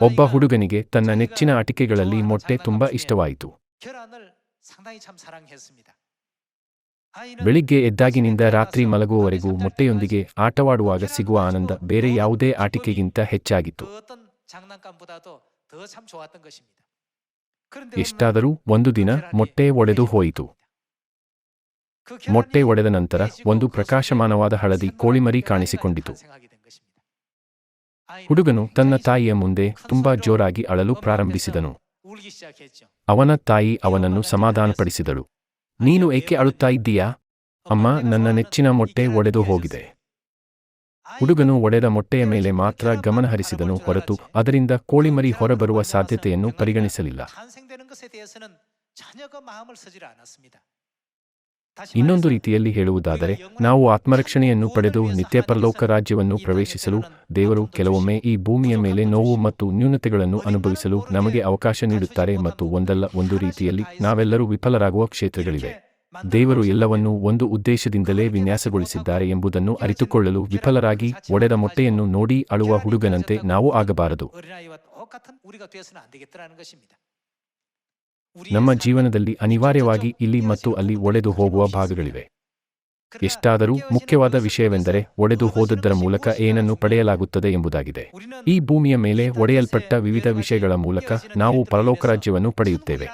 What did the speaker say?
ಒಬ್ಬ ಹುಡುಗನಿಗೆ ತನ್ನ ನೆಚ್ಚಿನ ಆಟಿಕೆಗಳಲ್ಲಿ ಮೊಟ್ಟೆ ತುಂಬಾ ಇಷ್ಟವಾಯಿತು. ಬೆಳಿಗ್ಗೆ ಎದ್ದಾಗಿನಿಂದ ರಾತ್ರಿ ಮಲಗುವವರೆಗೂ ಮೊಟ್ಟೆಯೊಂದಿಗೆ ಆಟವಾಡುವಾಗ ಸಿಗುವ ಆನಂದ ಬೇರೆ ಯಾವುದೇ ಆಟಿಕೆಗಿಂತ ಹೆಚ್ಚಾಗಿತ್ತು. ಎಷ್ಟಾದರೂ ಒಂದು ದಿನ ಮೊಟ್ಟೆ ಒಡೆದು ಹೋಯಿತು. ಮೊಟ್ಟೆ ಒಡೆದ ನಂತರ ಒಂದು ಪ್ರಕಾಶಮಾನವಾದ ಹಳದಿ ಕೋಳಿಮರಿ ಕಾಣಿಸಿಕೊಂಡಿತು. ಹುಡುಗನು ತನ್ನ ತಾಯಿಯ ಮುಂದೆ ತುಂಬಾ ಜೋರಾಗಿ ಅಳಲು ಪ್ರಾರಂಭಿಸಿದನು. ಅವನ ತಾಯಿ ಅವನನ್ನು ಸಮಾಧಾನಪಡಿಸಿದಳು. ನೀನು ಏಕೆ ಅಳುತ್ತಾ ಇದ್ದೀಯಾ? ಅಮ್ಮ, ನನ್ನ ನೆಚ್ಚಿನ ಮೊಟ್ಟೆ ಒಡೆದು ಹೋಗಿದೆ. ಹುಡುಗನು ಒಡೆದ ಮೊಟ್ಟೆಯ ಮೇಲೆ ಮಾತ್ರ ಗಮನಹರಿಸಿದನು ಹೊರತು ಅದರಿಂದ ಕೋಳಿಮರಿ ಹೊರಬರುವ ಸಾಧ್ಯತೆಯನ್ನು ಪರಿಗಣಿಸಲಿಲ್ಲ. ಇನ್ನೊಂದು ರೀತಿಯಲ್ಲಿ ಹೇಳುವುದಾದರೆ, ನಾವು ಆತ್ಮರಕ್ಷಣೆಯನ್ನು ಪಡೆದು ನಿತ್ಯ ಪರಲೋಕ ರಾಜ್ಯವನ್ನು ಪ್ರವೇಶಿಸಲು, ದೇವರು ಕೆಲವೊಮ್ಮೆ ಈ ಭೂಮಿಯ ಮೇಲೆ ನೋವು ಮತ್ತು ನ್ಯೂನತೆಗಳನ್ನು ಅನುಭವಿಸಲು ನಮಗೆ ಅವಕಾಶ ನೀಡುತ್ತಾರೆ ಮತ್ತು ಒಂದಲ್ಲ ಒಂದು ರೀತಿಯಲ್ಲಿ ನಾವೆಲ್ಲರೂ ವಿಫಲರಾಗುವ ಕ್ಷೇತ್ರಗಳಿವೆ. ದೇವರು ಎಲ್ಲವನ್ನೂ ಒಂದು ಉದ್ದೇಶದಿಂದಲೇ ವಿನ್ಯಾಸಗೊಳಿಸಿದ್ದಾರೆ ಎಂಬುದನ್ನು ಅರಿತುಕೊಳ್ಳಲು ವಿಫಲರಾಗಿ ಒಡೆದ ಮೊಟ್ಟೆಯನ್ನು ನೋಡಿ ಅಳುವ ಹುಡುಗನಂತೆ ನಾವು ಆಗಬಾರದು. ನಮ್ಮ ಜೀವನದಲ್ಲಿ ಅನಿವಾರ್ಯವಾಗಿ ಇಲ್ಲಿ ಮತ್ತು ಅಲ್ಲಿ ಒಡೆದು ಹೋಗುವ ಭಾಗಗಳಿವೆ. ಎಷ್ಟಾದರೂ ಮುಖ್ಯವಾದ ವಿಷಯವೆಂದರೆ ಒಡೆದು ಹೋದದ್ದರ ಮೂಲಕ ಏನನ್ನು ಪಡೆಯಲಾಗುತ್ತದೆ ಎಂಬುದಾಗಿದೆ. ಈ ಭೂಮಿಯ ಮೇಲೆ ಒಡೆಯಲ್ಪಟ್ಟ ವಿವಿಧ ವಿಷಯಗಳ ಮೂಲಕ ನಾವು ಪರಲೋಕ ರಾಜ್ಯವನ್ನು ಪಡೆಯುತ್ತೇವೆ.